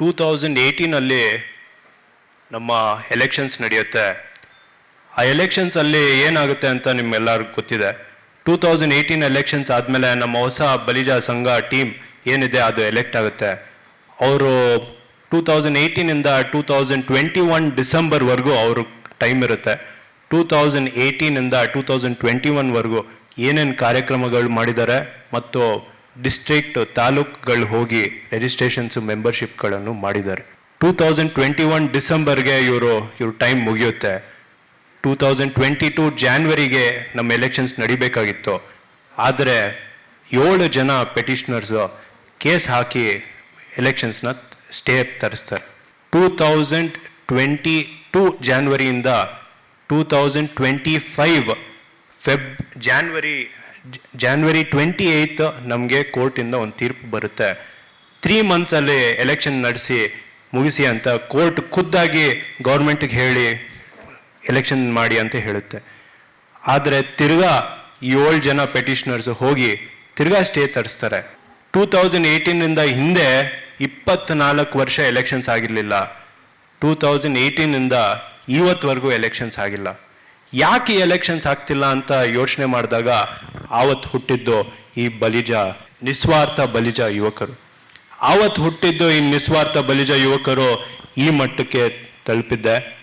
Two thousand ಏಯ್ಟೀನಲ್ಲಿ ನಮ್ಮ elections ನಡೆಯುತ್ತೆ. ಆ ಎಲೆಕ್ಷನ್ಸಲ್ಲಿ ಏನಾಗುತ್ತೆ ಅಂತ ನಿಮ್ಮೆಲ್ಲರಿಗೂ ಗೊತ್ತಿದೆ. ಟೂ ತೌಸಂಡ್ ಏಯ್ಟೀನ್ ಎಲೆಕ್ಷನ್ಸ್ ಆದಮೇಲೆ ನಮ್ಮ ಹೊಸ ಬಲಿಜ ಸಂಘ ಟೀಮ್ ಏನಿದೆ ಅದು ಎಲೆಕ್ಟ್ ಆಗುತ್ತೆ. ಅವರು ಟೂ ತೌಸಂಡ್ ಏಯ್ಟೀನಿಂದ ಟೂ ತೌಸಂಡ್ ಟ್ವೆಂಟಿ ಒನ್ ಡಿಸೆಂಬರ್ವರೆಗೂ ಅವರು ಟೈಮ್ ಇರುತ್ತೆ. ಟೂ ತೌಸಂಡ್ ಏಯ್ಟೀನಿಂದ ಟೂ ತೌಸಂಡ್ ಟ್ವೆಂಟಿ ಒನ್ವರೆಗೂ ಏನೇನು ಕಾರ್ಯಕ್ರಮಗಳು ಮಾಡಿದ್ದಾರೆ ಮತ್ತು ಡಿಸ್ಟ್ರಿಕ್ಟ್ ತಾಲೂಕುಗಳು ಹೋಗಿ ರಿಜಿಸ್ಟ್ರೇಷನ್ಸ್ ಮೆಂಬರ್ಶಿಪ್ಗಳನ್ನು ಮಾಡಿದ್ದಾರೆ. ಟೂ ತೌಸಂಡ್ ಟ್ವೆಂಟಿ ಒನ್ ಡಿಸೆಂಬರ್ಗೆ ಇವರು, ಇವ್ರ ಟೈಮ್ ಮುಗಿಯುತ್ತೆ. ಟೂ ತೌಸಂಡ್ ಟ್ವೆಂಟಿ ಟೂ ಜಾನ್ವರಿಗೆ ನಮ್ಮ ಎಲೆಕ್ಷನ್ಸ್ ನಡಿಬೇಕಾಗಿತ್ತು. ಆದರೆ ಏಳು ಜನ ಪೆಟಿಷನರ್ಸು ಕೇಸ್ ಹಾಕಿ ಎಲೆಕ್ಷನ್ಸ್ನ ಸ್ಟೇ ತರಿಸ್ತಾರೆ. Two thousand twenty two ಜಾನ್ವರಿಯಿಂದ two thousand twenty five Feb January January twenty eighth ನಮಗೆ ಕೋರ್ಟಿಂದ ಒಂದು ತೀರ್ಪು ಬರುತ್ತೆ. ತ್ರೀ ಮಂತ್ಸಲ್ಲಿ ಎಲೆಕ್ಷನ್ ನಡೆಸಿ ಮುಗಿಸಿ ಅಂತ ಕೋರ್ಟ್ ಖುದ್ದಾಗಿ ಗೌರ್ಮೆಂಟಿಗೆ ಹೇಳಿ ಎಲೆಕ್ಷನ್ ಮಾಡಿ ಅಂತ ಹೇಳುತ್ತೆ. ಆದರೆ ತಿರ್ಗಾ ಏಳು ಜನ ಪೆಟಿಷನರ್ಸ್ ಹೋಗಿ ತಿರ್ಗಾ ಸ್ಟೇ ತರಿಸ್ತಾರೆ. ಟೂ ತೌಸಂಡ್ ಏಯ್ಟೀನಿಂದ ಹಿಂದೆ ಇಪ್ಪತ್ನಾಲ್ಕು ವರ್ಷ ಎಲೆಕ್ಷನ್ಸ್ ಆಗಿರಲಿಲ್ಲ. ಟೂ ತೌಸಂಡ್ ಏಯ್ಟೀನಿಂದ ಇವತ್ತವರೆಗೂ ಎಲೆಕ್ಷನ್ಸ್ ಆಗಿಲ್ಲ. ಯಾಕೆ ಎಲೆಕ್ಷನ್ಸ್ ಆಗ್ತಿಲ್ಲ ಅಂತ ಯೋಚನೆ ಮಾಡಿದಾಗ ಆವತ್ತು ಹುಟ್ಟಿದ್ದು ಈ ಬಲಿಜ, ನಿಸ್ವಾರ್ಥ ಬಲಿಜ ಯುವಕರು. ಆವತ್ತು ಹುಟ್ಟಿದ್ದು ಈ ನಿಸ್ವಾರ್ಥ ಬಲಿಜ ಯುವಕರು ಈ ಮಟ್ಟಕ್ಕೆ ತಲುಪಿದ್ದೆ.